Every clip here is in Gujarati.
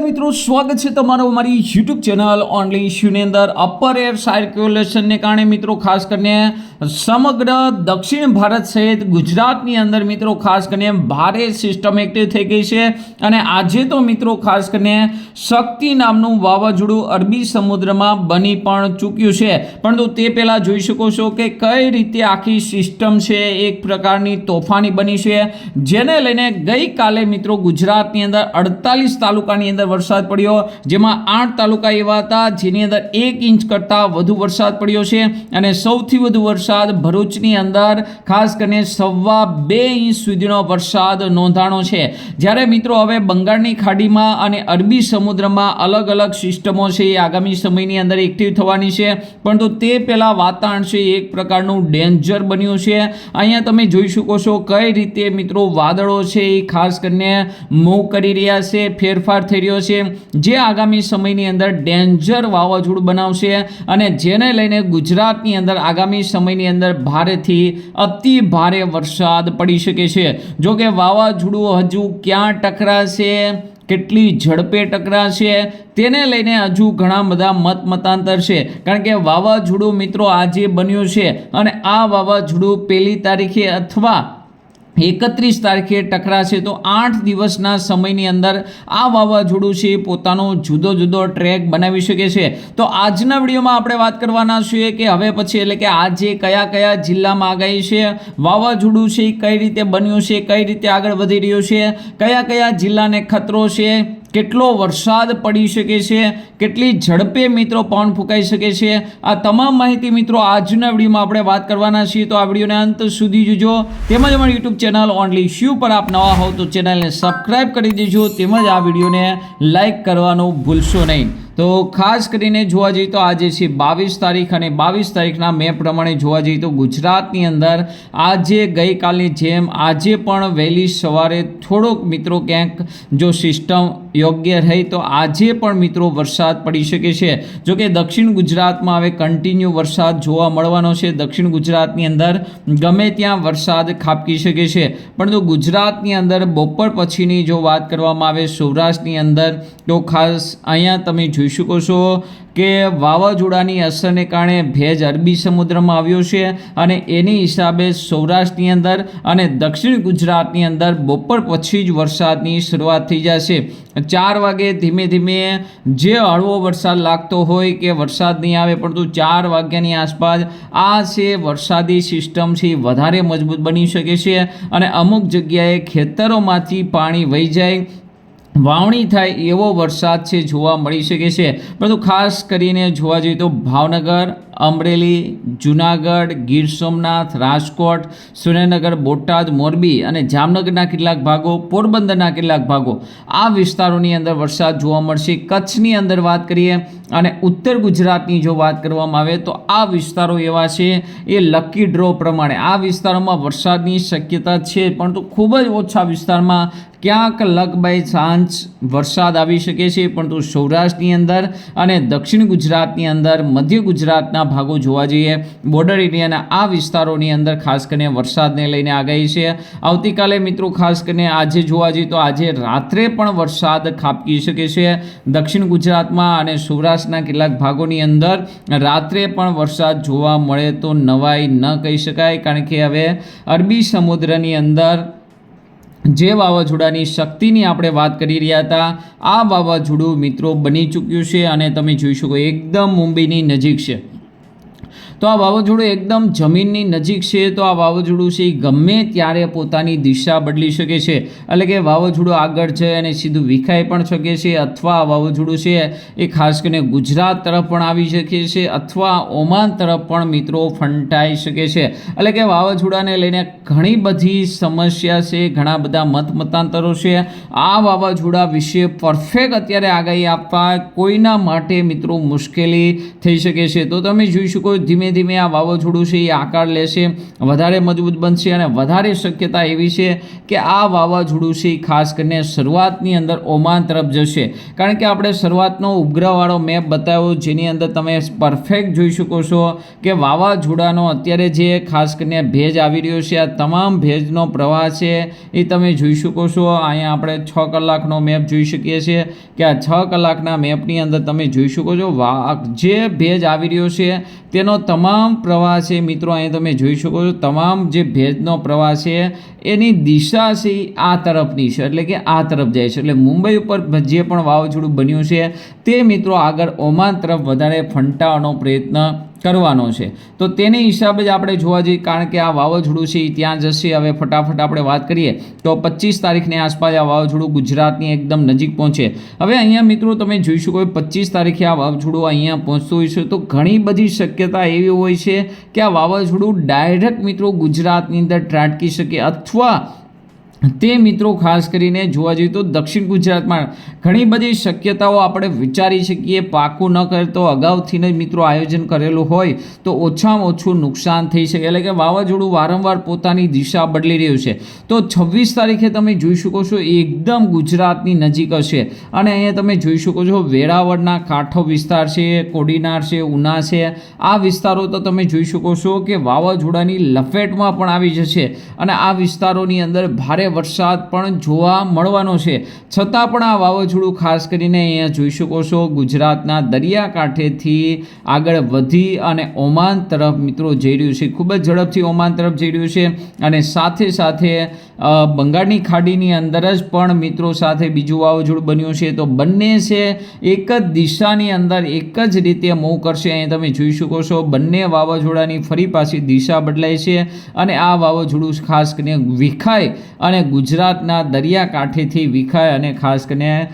મિત્રો, સ્વાગત છે તમારો અમારી યુટ્યુબ ચેનલ ઓનલી ઇશ્યુની અંદર અપર એર સર્ક્યુલેશનને કારણે મિત્રો, ખાસ કરીને સમગ્ર દક્ષિણ ભારત સહિત ગુજરાતની અંદર મિત્રો, ખાસ કરીને ભારે સિસ્ટમ એક્ટિવ થઈ ગઈ છે અને આજે તો મિત્રો, ખાસ કરીને શક્તિ નામનું વાવાઝોડું અરબી સમુદ્રમાં બની પણ ચૂક્યું છે. પરંતુ તે પહેલાં જોઈ શકો છો કે કઈ રીતે આખી સિસ્ટમ છે, એક પ્રકારની તોફાની બની છે. જેને લઈને ગઈકાલે મિત્રો, ગુજરાતની અંદર અડતાલીસ તાલુકાની અંદર વરસાદ પડ્યો. જેમાં આઠ તાલુકા એવા હતા, જેની અંદર એક ઇંચ કરતાં વધુ વરસાદ પડ્યો છે. અને સૌથી વધુ વરસાદ ભરૂચની અંદર, ખાસ કરીને સવા બે ઇંચ સુધીનો વરસાદ નોંધાણો છે. જ્યારે મિત્રો હવે બંગાળની ખાડીમાં અને અરબી સમુદ્રમાં અલગ અલગ સિસ્ટમો છે, એ આગામી સમયની અંદર એક્ટિવ થવાની છે. પરંતુ તે પહેલાં વાતાવરણ છે એક પ્રકારનું ડેન્જર બન્યું છે. અહીંયા તમે જોઈ શકો છો કઈ રીતે મિત્રો વાદળો છે, એ ખાસ કરીને મૂવ કરી રહ્યા છે, ફેરફાર થઈ રહ્યો છે, જે આગામી સમયની અંદર ડેન્જર વાવાઝોડું બનાવશે અને જેને લઈને ગુજરાતની અંદર આગામી સમયની અંદર ભારેથી અતિ ભારે વરસાદ પડી શકે છે. જો કે વાવાઝોડું હજુ ક્યાં ટકરાશે, કેટલી ઝડપે ટકરાશે, તેને લઈને હજુ ઘણા બધા મત મતાંતર છે. કારણ કે વાવાઝોડું મિત્રો આજે બન્યું છે અને આ વાવાઝોડું પહેલી તારીખે અથવા એકત્રીસ તારીખે ટકરાશે તો આઠ દિવસના સમયની અંદર આ વાવાઝોડું છે પોતાનો જુદો જુદો ટ્રેક બનાવી શકે છે. તો આજના વિડીયોમાં આપણે વાત કરવાના છીએ કે હવે પછી એટલે કે આજે કયા કયા જિલ્લામાં આગાહી છે, વાવાઝોડું છે કઈ રીતે બન્યું છે, કઈ રીતે આગળ વધી રહ્યું છે, કયા કયા જિલ્લાને ખતરો છે કેટલો વરસાદ પડી શકે છે, કેટલી ઝડપે મિત્રો પવન ફૂંકાઈ શકે છે, આ તમામ માહિતી મિત્રો આજના વિડીયોમાં આપણે વાત કરવાના છીએ. તો આ વિડીયોને અંત સુધી જોજો. તેમજ અમારી યુટ્યુબ ચેનલ ઓનલી શ્યુ પર આપ નવા હોવ તો ચેનલને સબસ્ક્રાઈબ કરી દેજો. તેમજ આ વિડીયોને લાઇક કરવાનું ભૂલશો નહીં. તો ખાસ કરીને જોવા જઈએ તો આજે છે બાવીસ તારીખ અને બાવીસ તારીખના મેં પ્રમાણે જોવા જઈએ તો ગુજરાતની અંદર આજે ગઈકાલની જેમ આજે પણ વહેલી સવારે થોડોક મિત્રો ક્યાંક જો સિસ્ટમ યોગ્ય રહી તો આજે પણ મિત્રો વરસાદ પડી શકે છે. જો કે દક્ષિણ ગુજરાતમાં હવે કન્ટિન્યુ વરસાદ જોવા મળવાનો છે. દક્ષિણ ગુજરાતની અંદર ગમે ત્યાં વરસાદ ખાબકી શકે છે. પરંતુ ગુજરાતની અંદર બપોર પછીની જો વાત કરવામાં આવે સૌરાષ્ટ્રની અંદર તો ખાસ અહીંયા તમે જોઈ શકો છો કે વાવાઝોડાની અસરને કારણે ભેજ અરબી સમુદ્રમાં આવ્યો છે અને એની હિસાબે સૌરાષ્ટ્રની અંદર અને દક્ષિણ ગુજરાતની અંદર બપોર પછી જ વરસાદની શરૂઆત થઈ જશે. ચાર વાગે ધીમે ધીમે જે હળવો વરસાદ લાગતો હોય કે વરસાદ નહીં આવે, પરંતુ ચાર વાગ્યાની આસપાસ આ છે વરસાદી સિસ્ટમ છે વધારે મજબૂત બની શકે છે અને અમુક જગ્યાએ ખેતરોમાંથી પાણી વહી જાય વાવણી થાય એવો વરસાદ છે જોવા મળી શકે છે. પરંતુ ખાસ કરીને જોવા જઈએ તો ભાવનગર, અમરેલી, જુનાગઢ, ગીર સોમનાથ, રાજકોટ, સુરેન્દ્રનગર, બોટાદ, મોરબી અને જામનગરના કેટલાક ભાગો, પોરબંદરના કેટલાક ભાગો આ વિસ્તારોની અંદર વરસાદ જોવા મળશે. કચ્છની અંદર વાત કરીએ અને ઉત્તર ગુજરાતની જો વાત કરવામાં આવે તો આ વિસ્તારો એવા છે, એ લકી ડ્રો પ્રમાણે આ વિસ્તારોમાં વરસાદની શક્યતા છે, પરંતુ ખૂબ જ ઓછા વિસ્તારમાં ક્યાંક લક બાય સાંજ વરસાદ આવી શકે છે, પરંતુ સૌરાષ્ટ્રની અંદર અને દક્ષિણ ગુજરાતની અંદર, મધ્ય ગુજરાતના ભાગો જોવા જઈએ બોર્ડર એરિયાના આ વિસ્તારોની અંદર ખાસ કરીને વરસાદને લઈને આગાહી છે. આવતીકાલે મિત્રો ખાસ કરીને આજે જોવા જઈએ તો આજે રાત્રે પણ વરસાદ ખાબકી શકે છે. દક્ષિણ ગુજરાતમાં અને સૌરાષ્ટ્રના કેટલાક ભાગોની અંદર રાત્રે પણ વરસાદ જોવા મળે તો નવાઈ ન કહી શકાય, કારણ કે હવે અરબી સમુદ્રની અંદર જે વાવાઝોડાની શક્તિની આપણે વાત કરી રહ્યા હતા, આ વાવાઝોડું મિત્રો બની ચૂક્યું છે અને તમે જોઈ શકો એકદમ મુંબઈની નજીક છે. તો આ વાવાઝોડું એકદમ જમીનની નજીક છે, તો આ વાવાઝોડું છે એ ગમે ત્યારે પોતાની દિશા બદલી શકે છે. એટલે કે વાવાઝોડું આગળ છે અને સીધું વિખાઈ પણ શકે છે, અથવા આ વાવાઝોડું છે એ ખાસ કરીને ગુજરાત તરફ પણ આવી શકે છે, અથવા ઓમાન તરફ પણ મિત્રો ફંટાઈ શકે છે. એટલે કે વાવાઝોડાને લઈને ઘણી બધી સમસ્યા છે, ઘણા બધા મત મતાંતરો છે. આ વાવાઝોડા વિશે પરફેક્ટ અત્યારે આગાહી આપવા કોઈના માટે મિત્રો મુશ્કેલી થઈ શકે છે. તો તમે જોઈ શકો ધીમે ધીમે આ વાવાઝોડું છે એ આકાર લેશે, વધારે મજબૂત બનશે અને વધારે શક્યતા એવી છે કે આ વાવાઝોડું છે ખાસ કરીને શરૂઆતની અંદર ઓમાન તરફ જશે. કારણ કે આપણે શરૂઆતનો ઉપગ્રહવાળો મેપ બતાવ્યો, જેની અંદર તમે પરફેક્ટ જોઈ શકો છો કે વાવાઝોડાનો અત્યારે જે ખાસ કરીને ભેજ આવી રહ્યો છે, આ તમામ ભેજનો પ્રવાહ છે એ તમે જોઈ શકો છો. અહીંયા આપણે છ કલાકનો મેપ જોઈ શકીએ છીએ કે આ છ કલાકના મેપની અંદર તમે જોઈ શકો છો, વા, જે ભેજ આવી રહ્યો છે તેનો તમામ પ્રવાહ છે, મિત્રો, અહીં તમે જોઈ શકો છો, તમામ જે ભેજનો પ્રવાહ છે, એની દિશા છે આ તરફની છે, એટલે કે આ તરફ જાય છે. એટલે મુંબઈ ઉપર જે પણ વાવાઝોડું બન્યું છે, તે, મિત્રો, આગળ ઓમાન તરફ વધારે ફંટાવાનો પ્રયત્ન કરવાનો છે. તો તેની હિસાબે જ આપણે જોવા જઈએ, કારણ કે આ વાવાઝોડું છે એ ત્યાં જશે. હવે ફટાફટ આપણે વાત કરીએ, તો પચીસ તારીખની આસપાસ આ વાવાઝોડું ગુજરાતની એકદમ નજીક પહોંચે. હવે અહીંયા મિત્રો તમે જોઈ શકો પચીસ તારીખે આ વાવાઝોડું અહીંયા પહોંચતું હોય છે. તો ઘણી બધી શક્યતા એવી હોય છે કે આ વાવાઝોડું ડાયરેક્ટ મિત્રો ગુજરાતની અંદર ત્રાટકી શકે અથવા તે મિત્રો ખાસ કરીને જોવા જઈએ તો દક્ષિણ ગુજરાતમાં ઘણી બધી શક્યતાઓ આપણે વિચારી શકીએ. પાકું ન કરે તો અગાઉથી જ મિત્રો આયોજન કરેલું હોય તો ઓછામાં ઓછું નુકસાન થઈ શકે. એટલે કે વાવાઝોડું વારંવાર પોતાની દિશા બદલી રહ્યું છે. તો છવ્વીસ તારીખે તમે જોઈ શકો છો એકદમ ગુજરાતની નજીક હશે. અને અહીંયા તમે જોઈ શકો છો વેરાવળના કાંઠો વિસ્તાર છે, કોડીનાર છે, ઉના છે. આ વિસ્તારો તો તમે જોઈ શકો છો કે વાવાઝોડાની લપેટમાં પણ આવી જશે. અને આ વિસ્તારોની અંદર ભારે વરસાદ પણ જોવા મળવાનો છે. છતાં પણ આ વાવાઝોડું ખાસ કરીને અહીંયા જોઈ શકો છો. ગુજરાતના દરિયાકાંઠેથી આગળ વધી અને ઓમાન તરફ મિત્રો જઈ રહ્યું છે. ખૂબ જ ઝડપથી ઓમાન તરફ જઈ રહ્યું છે અને સાથે સાથે બંગાળની ખાડીની અંદર જ પણ મિત્રો સાથે બીજું વાવાઝોડું બન્યું છે. તો બંને છે એક જ દિશાની અંદર, એક જ રીતે મૂવ કરશે. અહીં તમે જોઈ શકો છો, બંને વાવાઝોડાની ફરી પાછી દિશા બદલાય છે અને આ વાવાઝોડું ખાસ કરીને વિખાય અને ગુજરાતના દરિયાકાંઠેથી વિખાય અને ખાસ કરીને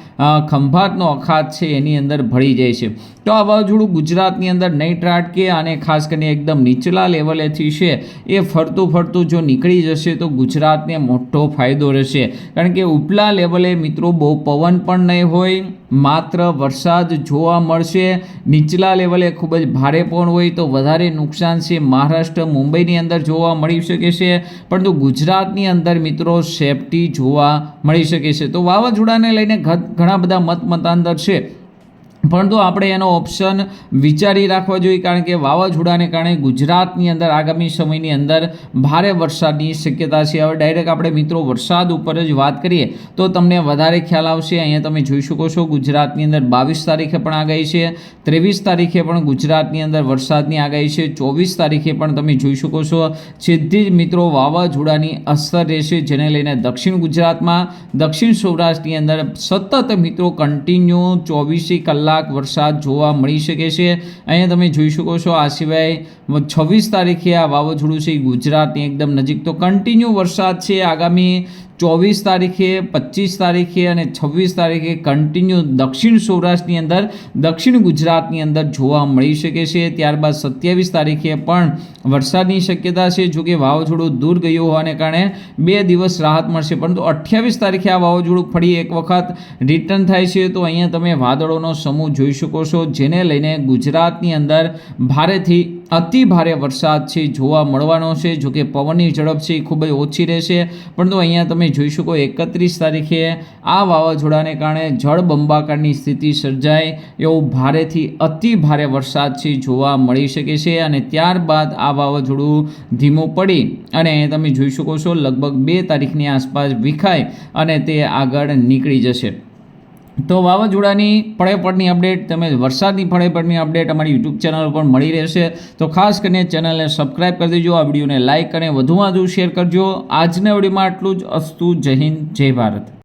ખંભાતનો અખાત છે એની અંદર ભળી જાય છે. તો આ વાવાઝોડું ગુજરાતની અંદર નહીં ત્રાટકે અને ખાસ કરીને એકદમ નીચલા લેવલેથી છે. એ ફરતું ફરતું જો નીકળી જશે તો ગુજરાતને મોટો ફાયદો રહેશે. કારણ કે ઉપલા લેવલે મિત્રો બહુ પવન પણ નહીં હોય, માત્ર વરસાદ જોવા મળશે. નીચલા લેવલે ખૂબ જ ભારે પવન હોય તો વધારે નુકસાન છે મહારાષ્ટ્ર, મુંબઈની અંદર જોવા મળી શકે છે. પરંતુ ગુજરાતની અંદર મિત્રો સેફટી જોવા મળી શકે છે. તો વાવાઝોડાને લઈને ઘણા બધા મત મતાંતર છે. પરંતુ આપણે એનો ઓપ્શન વિચારી રાખવા જોઈએ, કારણ કે વાવાઝોડાને કારણે ગુજરાતની અંદર આગામી સમયની અંદર ભારે વરસાદની શક્યતા છે. હવે ડાયરેક્ટ આપણે મિત્રો વરસાદ ઉપર જ વાત કરીએ, તો તમને વધારે ખ્યાલ આવશે. અહીંયા તમે જોઈ શકો છો ગુજરાતની અંદર બાવીસ તારીખે પણ આગાહી છે, ત્રેવીસ તારીખે પણ ગુજરાતની અંદર વરસાદની આગાહી છે, ચોવીસ તારીખે પણ તમે જોઈ શકો છો સીધી જ મિત્રો વાવાઝોડાની અસર રહેશે, જેને લઈને દક્ષિણ ગુજરાતમાં, દક્ષિણ સૌરાષ્ટ્રની અંદર સતત મિત્રો કન્ટિન્યુ ચોવીસી કલાક વરસાદ જોવા મળી શકે છે. અહીંયા તમે જોઈ શકો છો, આ સિવાય છવ્વીસ તારીખે આ વાવાઝોડું છે ગુજરાતની એકદમ નજીક. તો કન્ટિન્યુ વરસાદ છે, આગામી ચોવીસ તારીખે, પચીસ તારીખે અને છવ્વીસ તારીખે કન્ટિન્યુ દક્ષિણ સૌરાષ્ટ્રની અંદર, દક્ષિણ ગુજરાતની અંદર જોવા મળી શકે છે. ત્યારબાદ સત્યાવીસ તારીખે પણ વરસાદની શક્યતા છે. જોકે વાવાઝોડું દૂર ગયું હોવાને કારણે બે દિવસ રાહત મળશે. પરંતુ અઠ્યાવીસ તારીખે આ વાવાઝોડું ફરી એક વખત રિટર્ન થાય છે. તો અહીંયા તમે વાદળોનો સમૂહ જોઈ શકો છો, જેને લઈને ગુજરાતની અંદર ભારેથી અતિ ભારે વરસાદ છે, જોવા મળવાનો છે. જો કે પવનની ઝડપ છે એ ખૂબ જ ઓછી રહેશે. પરંતુ અહીંયા તમે જોઈ શકો એકત્રીસ તારીખે આ વાવાઝોડાને કારણે જળબંબાકારની સ્થિતિ સર્જાય એવું ભારેથી અતિ ભારે વરસાદ છે જોવા મળી શકે છે. અને ત્યારબાદ આ વાવાઝોડું ધીમું પડી અને તમે જોઈ શકો છો લગભગ બે તારીખની આસપાસ વિખાય અને તે આગળ નીકળી જશે. તો વાવાઝોડાની પડેપડની અપડેટ તમે વરસાદની પડેપડની અપડેટ અમારી યુટ્યુબ ચેનલ પર મળી રહેશે. તો ખાસ કરીને ચેનલને સબસ્ક્રાઇબ કરી દેજો, આ વિડીયોને લાઇક અને વધુમાં વધુ શેર કરજો. આજના વિડીયોમાં આટલું જ. અસ્તુ, જય હિન્દ, જય ભારત.